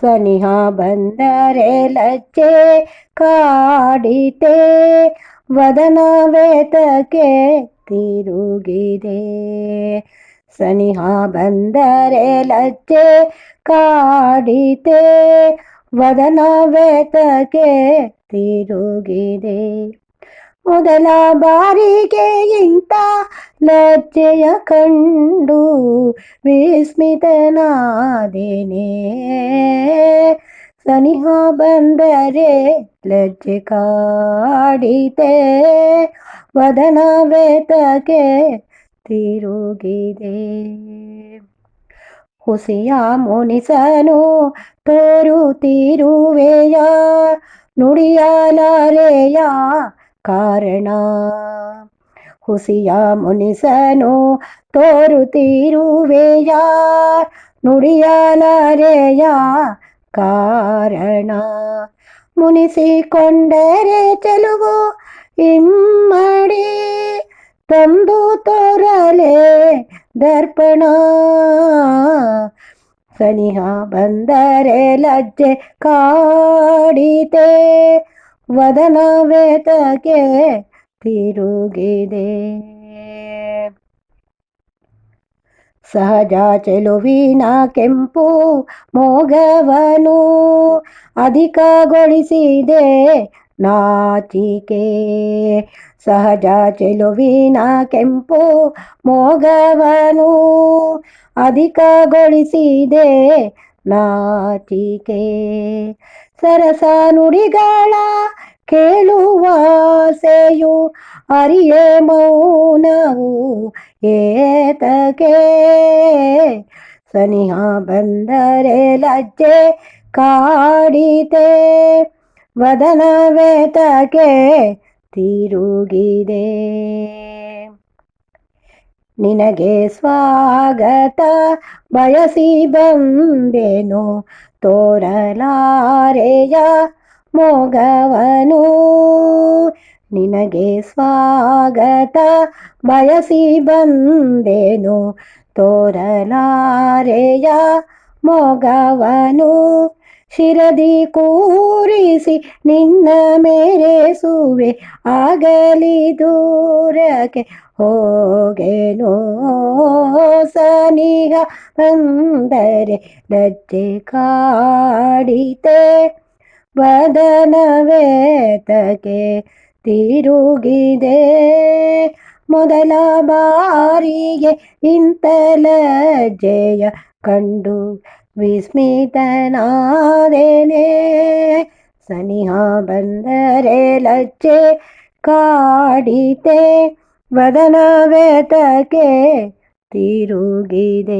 ಸನಿಹ ಬಂದರೆ ಲಜ್ಜೆ ಕಾಡಿತೆ. ವದನ ವೇತಕ್ಕೆ ತಿರುಗಿದೆ. ಸನಿಹ ಬಂದರೆ ಲಜ್ಜೆ ಕಾಡಿತೆ. ವದನ ವೇತಕ್ಕೆ ತಿರುಗಿದೆ. ಮೊದಲ ಬಾರಿಗೆ ಇಂಥ ಲಜ್ಜೆಯ ಕಂಡು ವಿಸ್ಮಿತನಾದೇನೆ. ಸನಿಹ ಬಂದರೆ ಲಜ್ಜೆ ಕಾಡಿತೆ ವದನ ವೇತಕ್ಕೆ ತಿರುಗಿದೆ. ಹುಸಿಯ ಮುನಿಸನು ತೋರುತ್ತಿರುವೆಯ. ನುಡಿಯಲಾರೆಯ ಕಾರಣ. ಹುಸಿಯ ಮುನಿಸನು ತೋರುತ್ತಿರುವೆಯ. ನುಡಿಯಲಾರೆಯ ಕಾರಣ. ಮುನಿಸಿಕೊಂಡರೆ ಚೆಲುವು ಇಮ್ಮಡಿ. ತಂದು ತೋರಲೆ ದರ್ಪಣ. ಸನಿಹ ಬಂದರೆ ಲಜ್ಜೆ ಕಾಡಿತೆ ವದನ ವೇತಕ್ಕೆ ತಿರುಗಿದೆ. ಸಹಜ ಚೆಲುವಿನ ಕೆಂಪು ಮೋಗವನು ಅಧಿಕಗೊಳಿಸಿದೆ ನಾಚಿಕೆ ಸಹಜ ಚೆಲುವಿನ ಕೆಂಪು ಮೋಗವನು ಅಧಿಕಗೊಳಿಸಿದೆ ನಾಚಿಕೆ ಸರಸ ನುಡಿಗಳ ಕೇಳುವಾಸೆಯು ಅರಿಯೇ ಮೌನವು, ಏತಕೆ? ಸನಿಹ ಬಂದರೆ ಲಜ್ಜೆ ಕಾಡಿತೆ ವದನವೇತಕೆ ತಿರುಗಿದೆ. ನಿನಗೆ ಸ್ವಾಗತ, ಬಯಸಿ ಬಂದೆನು, ತೋರಲಾರೆಯ ಮೊಗವನು ನಿನಗೆ ಸ್ವಾಗತ. ಬಯಸಿ ಬಂದೆನು ತೋರಲಾರೆಯ ಮೊಗವನು. ಶಿರದಿ ಕೂರಿಸಿ ನಿನ್ನ ಮೇರೆಸುವೆ ಆಗಲಿ ದೂರಕ್ಕೆ ಹೋಗೆನೋ. ಸನಿಹ ಬಂದರೆ ಲಜ್ಜೆ ಕಾಡಿತೆ. ವದನ ವೇತಕ್ಕೆ ತಿರುಗಿದೆ. ಮೊದಲ ಬಾರಿಗೆ ಇಂತಲ ಜಯ ಕಂಡು ವಿಸ್ಮಿತನಾದೇನೆ. ಸನಿಹ ಬಂದರೆ ಲಜ್ಜೆ ಕಾಡಿತೆ. ವದನ ತಿರುಗಿದೆ.